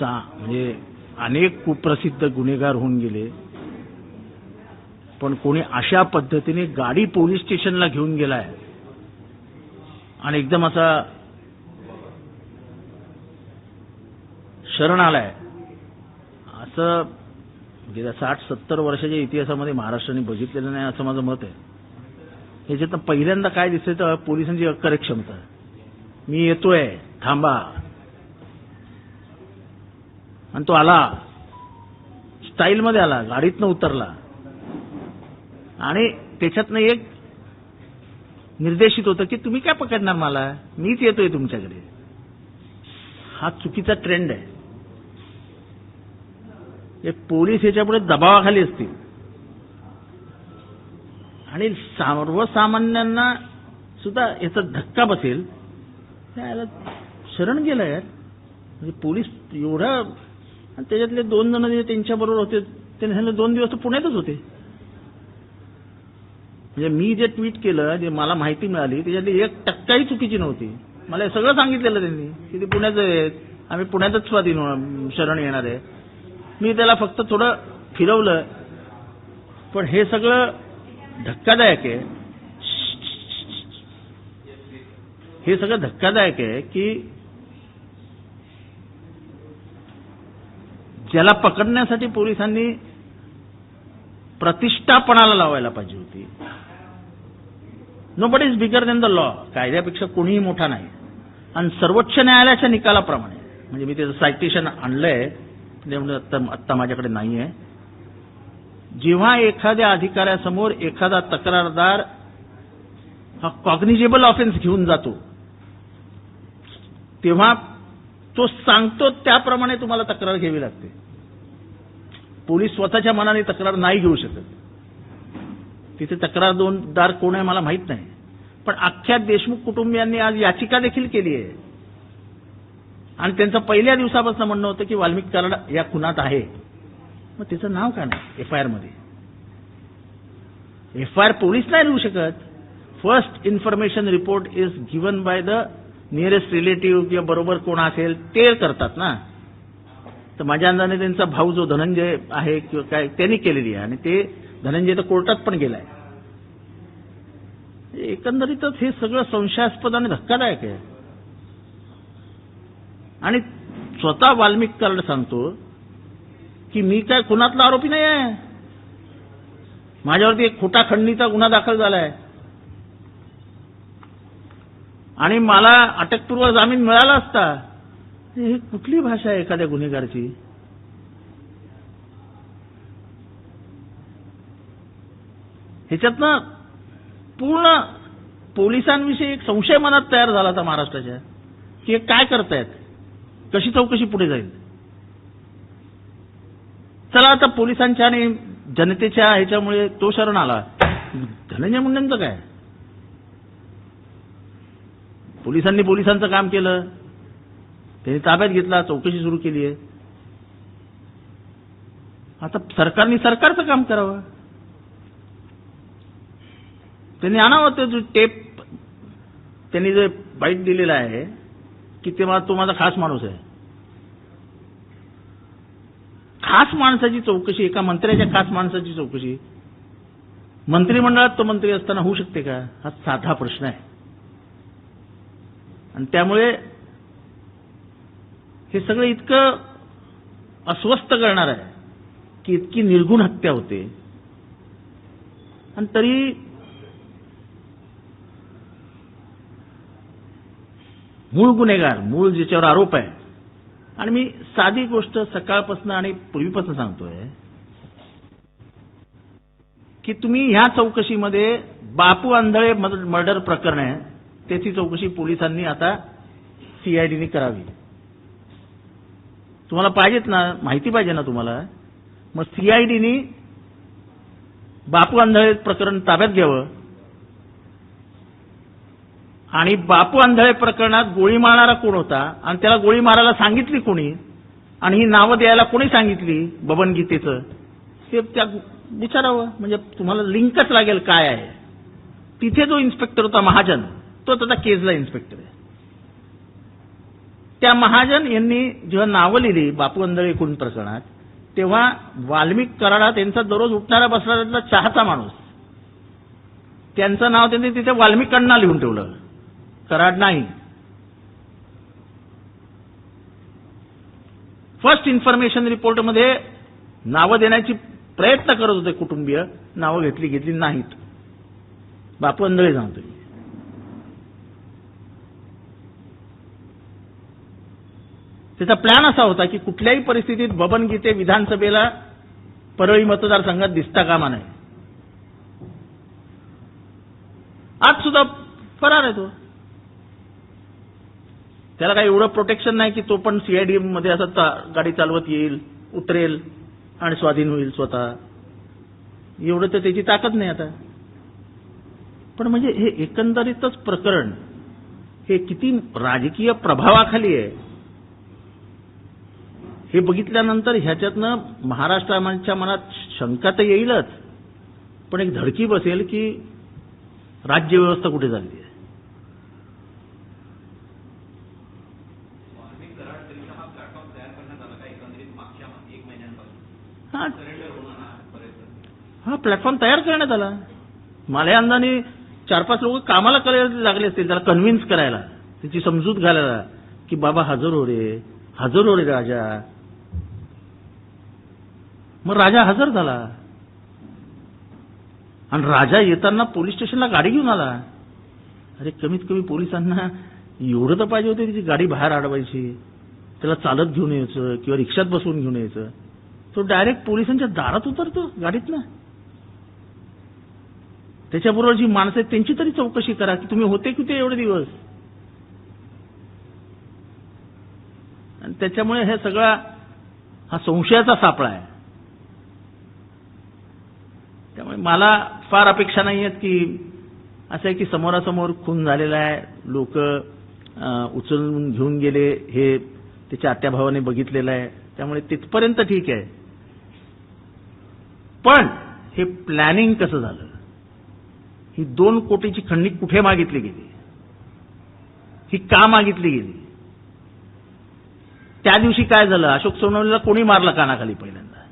चा म्हणजे अनेक कुप्रसिद्ध गुन्हेगार होऊन गेले. पण कोणी अशा पद्धतीने गाडी पोलीस स्टेशनला घेऊन गेलाय. आणि एकदम असा शरण आलाय. असं म्हणजे गेल्या साठ सत्तर वर्षाच्या इतिहासामध्ये महाराष्ट्राने बघितलेलं नाही असं माझं मत आहे. याच्यात पहिल्यांदा काय दिसतंय तर पोलिसांची अक्करे क्षमता. मी येतोय थांबा. आणि तो आला. स्टाईलमध्ये आला गाडीतनं उतरला. आणि त्याच्यातनं एक निर्देशित होतं की तुम्ही काय पकडणार मला? मीच येतोय तुमच्याकडे. हा चुकीचा ट्रेंड आहे. हे पोलीस याच्यापुढे दबावाखाली असतील. आणि सर्वसामान्यांना सुद्धा याचा धक्का बसेल. त्याला शरण गेलं यार. म्हणजे पोलीस एवढा आणि त्याच्यातले दोन जण जे त्यांच्याबरोबर होते त्यांनी ह्याला दोन दिवस तर पुण्यातच होते. म्हणजे मी जे ट्विट केलं जे मला माहिती मिळाली त्याच्यातली एक टक्काही चुकीची नव्हती. मला हे सगळं सांगितलेलं त्यांनी की ते पुण्याचं आहेत आम्ही पुण्यातच स्वाधीन शरण येणार आहे. मी त्याला फक्त थोडं फिरवलं. पण हे सगळं धक्कादायक आहे. हे सगळं धक्कादायक आहे की त्याला पकडण्यासाठी पोलिसांनी प्रतिष्ठापणाला लावायला पाहिजे होती. No but is bigger than the law कायद्यापेक्षा कोणीही मोठा नाही. आणि सर्वोच्च न्यायालयाच्या निकालाप्रमाणे म्हणजे मी त्याचं सायटेशन आणलंय त्यामुळे आत्ता आत्ता माझ्याकडे नाही आहे जेव्हा एखाद्या अधिकाऱ्यासमोर एखादा तक्रारदार हा कॉग्निजेबल ऑफेन्स घेऊन जातो तेव्हा तो सांगतो त्याप्रमाणे तुम्हाला तक्रार घ्यावी लागते. पोलीस स्वतःच्या मनाने तक्रार नाही घेऊ शकत. तिथे तक्रार दोनदार कोण आहे मला माहीत नाही. पण अख्ख्या देशमुख कुटुंबियांनी आज याचिका देखील केली आहे. आणि त्यांचं पहिल्या दिवसापासून म्हणणं होतं की वाल्मिक कराड या खुनात आहे. मग त्याचं नाव काय नाही एफ आय आरमध्ये? एफ आय आर पोलीस नाही लिहू शकत. First information report is given by the nearest relative किंवा बरोबर कोण असेल ते करतात ना. तर माझ्या अंदाने त्यांचा भाऊ जो धनंजय आहे किंवा काय त्यांनी केलेली आहे. आणि ते धनंजय तर कोर्टात पण गेलाय. एकंदरीतच हे सगळं संशयास्पद आणि धक्कादायक आहे. आणि स्वतः वाल्मिक कराड सांगतो की मी काय कुणातला आरोपी नाही आहे. माझ्यावरती एक खोटा खंडणीचा गुन्हा दाखल झालाय. आणि मला अटकपूर्व जामीन मिळाला असता ही कुठली भाषा आहे एखाद्या गुन्हेगारची? ह्याच्यातनं पूर्ण पोलिसांविषयी एक संशय मनात तयार झाला होता महाराष्ट्राच्या की हे काय करतायत? कशी चौकशी पुढे जाईल? चला आता पोलिसांच्या आणि जनतेच्या ह्याच्यामुळे तो शरण आला. धनंजय मुंडेंचं काय? पोलिसांनी पोलिसांचं काम केलं. त्यांनी ताब्यात घेतला चौकशी सुरू केली आहे. आता सरकारने सरकारचं काम करावं. त्यांनी आणावं ते जो टेप त्यांनी जे बाईट दिलेला आहे की तेव्हा तो माझा खास माणूस आहे. खास माणसाची चौकशी एका मंत्र्याच्या खास माणसाची चौकशी. मंत्रिमंडळात तो मंत्री असताना होऊ शकते का? हा साधा प्रश्न आहे. आणि त्यामुळे हे सगळं इतकं अस्वस्थ करणार आहे की इतकी निर्गुण हत्या होते. आणि तरी मूळ गुन्हेगार मूळ ज्याच्यावर आरोप आहे. आणि मी साधी गोष्ट सकाळपासून आणि पूर्वीपासून सांगतोय की तुम्ही ह्या चौकशीमध्ये बापू आंधळे मर्डर प्रकरण आहे त्याची चौकशी पोलिसांनी आता सीआयडीने करावी. तुम्हाला पाहिजेत ना माहिती पाहिजे ना तुम्हाला. मग सीआयडीनी बापू आंधळे प्रकरण ताब्यात घ्यावं. आणि बापू आंधळे प्रकरणात गोळी मारणारा कोण होता? आणि त्याला गोळी मारायला सांगितली कोणी? आणि ही नावं द्यायला कोणी सांगितली? बबन गीतेचं ते त्या विचारावं. म्हणजे तुम्हाला लिंकच लागेल काय आहे. तिथे जो इन्स्पेक्टर होता महाजन तो आता केजला इन्स्पेक्टर आहे. त्या महाजन यांनी जेव्हा नावं लिहिली बापू अंधळे खून प्रकरणात तेव्हा वाल्मिक कराडा त्यांचा दररोज उठणारा बसणारा चहाचा माणूस. त्यांचं नाव त्यांनी तिथे वाल्मिकांना लिहून ठेवलं. कराड नाही. फर्स्ट इन्फॉर्मेशन रिपोर्टमध्ये नावं देण्याची प्रयत्न करत होते कुटुंबीय नावं घेतली घेतली नाहीत. बापू जाऊन सांगतोय. त्याचा प्लॅन असा होता की कुठल्याही परिस्थितीत बबन गीते विधानसभेला परळी मतदारसंघात दिसता कामा नये. आज सुद्धा फरार आहे तो. त्याला काही एवढं प्रोटेक्शन नाही की तो पण सीआयडी मध्ये असं गाडी चालवत येईल उतरेल आणि स्वाधीन होईल स्वतः. एवढं तर त्याची ताकद नाही आता. पण म्हणजे हे एकंदरीतच प्रकरण हे किती राजकीय प्रभावाखाली आहे. हे बघितल्यानंतर ह्याच्यातनं महाराष्ट्राच्या मनात शंका तर येईलच. पण एक धडकी बसेल की राज्यव्यवस्था कुठे चालली आहे? हा प्लॅटफॉर्म तयार करण्यात आला माल्या अंदाने चार पाच लोक कामाला करायला लागले असतील त्याला कन्व्हिन्स करायला. त्याची समजूत घालायला की बाबा हजर हो रे हजर हो रे राजा. मग राजा हजर झाला. आणि राजा येताना पोलीस स्टेशनला गाडी घेऊन आला. अरे कमीत कमी पोलिसांना एवढं तर पाहिजे होते त्याची गाडी बाहेर अडवायची त्याला चालत घेऊन यायचं किंवा रिक्षात बसवून घेऊन यायचं. तो डायरेक्ट पोलिसांच्या दारात उतरतो गाडीत ना त्याच्याबरोबर जी माणसं आहेत त्यांची तरी चौकशी करा की तुम्ही होते कुठे एवढे दिवस. आणि त्याच्यामुळे हे सगळा हा संशयाचा सापळा आहे. त्यामुळे मला फार अपेक्षा नाही आहेत की असं आहे की समोरासमोर खून झालेला आहे लोक उचलून घेऊन गेले हे त्याच्या आत्याभावाने बघितलेलं आहे. त्यामुळे तिथपर्यंत ठीक आहे. पण हे प्लॅनिंग कसं झालं? ही दोन कोटीची खंडणी कुठे मागितली गेली? ही का मागितली गेली? त्या दिवशी काय झालं? अशोक सोनवणेला कोणी मारलं कानाखाली पहिल्यांदा?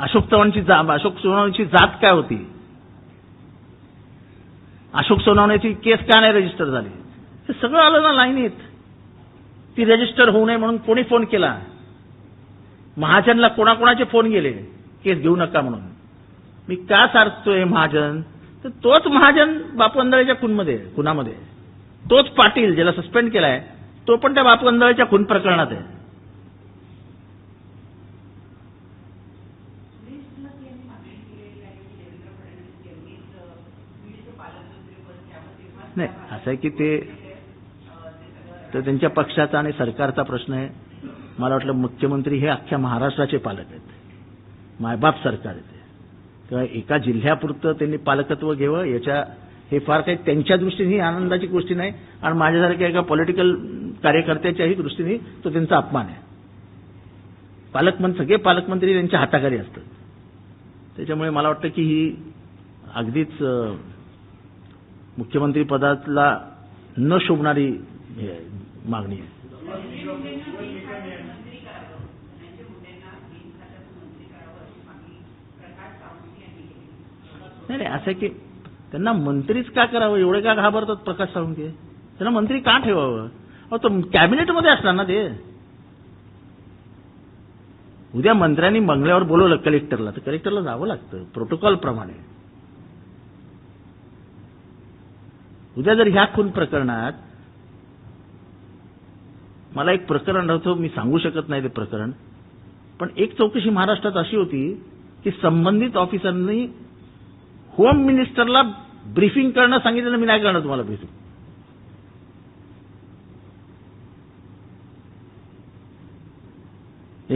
अशोक चव्हाणची अशोक सोनवणेची जात काय होती? अशोक सोनवण्याची केस का नाही रजिस्टर झाली? हे सगळं आलं ना लाईनीत ती रजिस्टर होऊ नये म्हणून कोणी फोन केला? महाजनला कोणाकोणाचे फोन गेले? केस घेऊ नका म्हणून. मी का सारतोय महाजन? तर तोच महाजन बापू खूनमध्ये खुनामध्ये. तोच पाटील ज्याला सस्पेंड केलाय तो पण त्या बापू खून प्रकरणात आहे. नाही असं आहे की ते तर त्यांच्या पक्षाचा आणि सरकारचा प्रश्न आहे. मला वाटलं मुख्यमंत्री हे अख्ख्या महाराष्ट्राचे पालक आहेत. मायबाप सरकार आहे ते. एका जिल्ह्यापुरतं त्यांनी पालकत्व घ्यावं याच्या हे फार काही त्यांच्या दृष्टीने आनंदाची गोष्टी नाही. आणि माझ्यासारख्या एका पॉलिटिकल कार्यकर्त्याच्याही दृष्टीने तो त्यांचा अपमान आहे. पालकमंत्री सगळे पालकमंत्री त्यांच्या हाताखाली असतात. त्याच्यामुळे मला वाटतं की ही अगदीच मुख्यमंत्री पदाला न शोभणारी मागणी आहे. नाही असं की त्यांना मंत्रीच का करावं? एवढे का घाबरतात प्रकाश सावंत त्यांना मंत्री का ठेवावं? अहो तो कॅबिनेटमध्ये असणार ना ते? उद्या मंत्र्यांनी बंगल्यावर बोलवलं कलेक्टरला. तर कलेक्टरला जावं लागतं प्रोटोकॉल उद्या जर ह्या खून प्रकरणात मला एक प्रकरण आठवतं मी सांगू शकत नाही ते प्रकरण पण एक चौकशी महाराष्ट्रात अशी होती की संबंधित ऑफिसरांनी होम मिनिस्टरला ब्रीफिंग करणं सांगितलं मी नाही करणार तुम्हाला ब्रीफिंग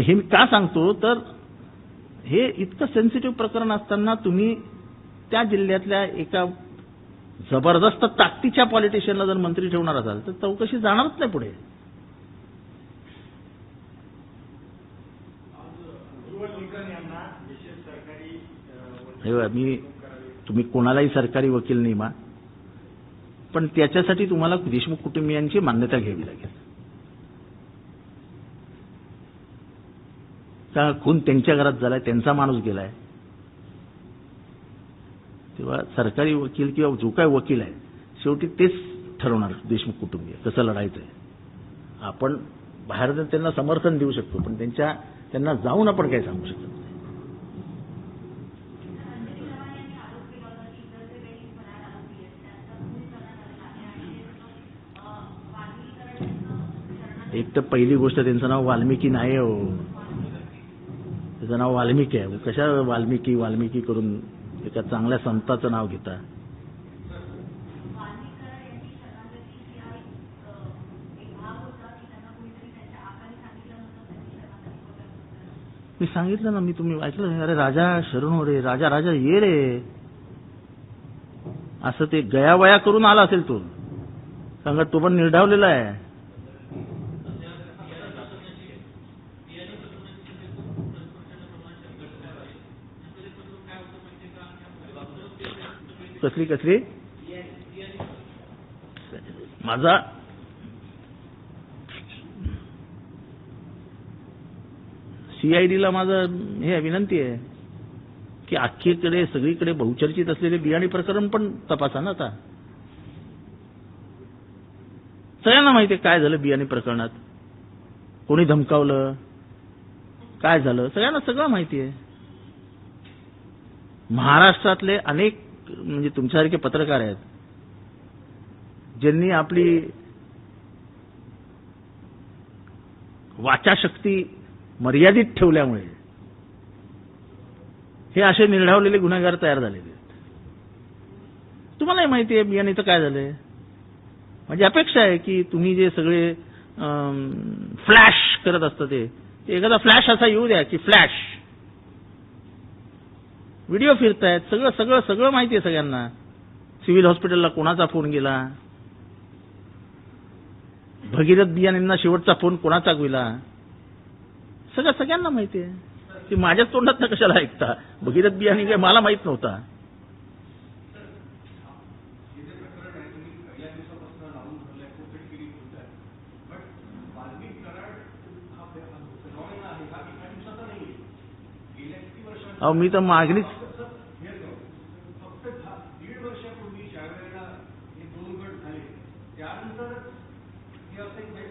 हे मी का सांगतो? तर हे इतकं सेन्सिटिव्ह प्रकरण असताना तुम्ही त्या जिल्ह्यातल्या एका जबरदस्त ताकदीच्या पॉलिटिशियनला जर मंत्री ठेवणार असाल तर चौकशी जाणारच नाही पुढे. मी तुम्ही कोणालाही सरकारी वकील नेमा पण त्याच्यासाठी तुम्हाला देशमुख कुटुंबियांची मान्यता घ्यावी लागेल. का खून त्यांच्या घरात झालाय त्यांचा माणूस गेलाय? तेव्हा सरकारी वकील किंवा जो काय वकील आहे शेवटी तेच ठरवणार देशमुख कुटुंबीय कसं लढायचं आहे आपण बाहेर त्यांना समर्थन देऊ शकतो पण त्यांच्या त्यांना जाऊन आपण काही सांगू शकत नाही. एक तर पहिली गोष्ट त्यांचं नाव वाल्मिकी नाही आहे हो. त्याचं नाव वाल्मिकी आहे. कशा वाल्मिकी वाल्मिकी करून एका चांगल्या संताचं नाव घेता. मी सांगितलं ना मी तुम्ही ऐकलं अरे राजा शरण हो रे राजा राजा ये रे. असं ते गयावया करून आला असेल तो. सांगा तो पण निर्ढावलेला आहे. कसली कसली? माझा सीआयडीला माझं हे विनंती आहे की अख्खीकडे सगळीकडे बहुचर्चित असलेले बियाणी प्रकरण पण तपासा ना आता. सगळ्यांना माहिती काय झालं बियाणी प्रकरणात? कोणी धमकावलं? काय झालं? सगळ्यांना सगळं माहिती आहे. महाराष्ट्रातले अनेक म्हणजे तुमच्यासारखे पत्रकार आहेत ज्यांनी आपली वाचाशक्ती मर्यादित ठेवल्यामुळे हे असे निर्ढावलेले गुन्हेगार तयार झालेले आहेत. तुम्हालाही माहिती आहे बियाणीचं काय झालंय माझी अपेक्षा आहे की तुम्ही जे सगळे फ्लॅश करत असता ते एखादा फ्लॅश असा येऊ द्या की फ्लॅश व्हिडिओ फिरतायत सगळं सगळं सगळं माहिती आहे सगळ्यांना. सिव्हिल हॉस्पिटलला कोणाचा फोन गेला? भगीरथ बियाणींना शेवटचा फोन कोणाचा गेला? सगळं सगळ्यांना माहिती आहे की माझ्याच तोंडात कशाला ऐकता? भगीरथ बियाणी काय मला माहीत नव्हता. अहो मी तर मागणीच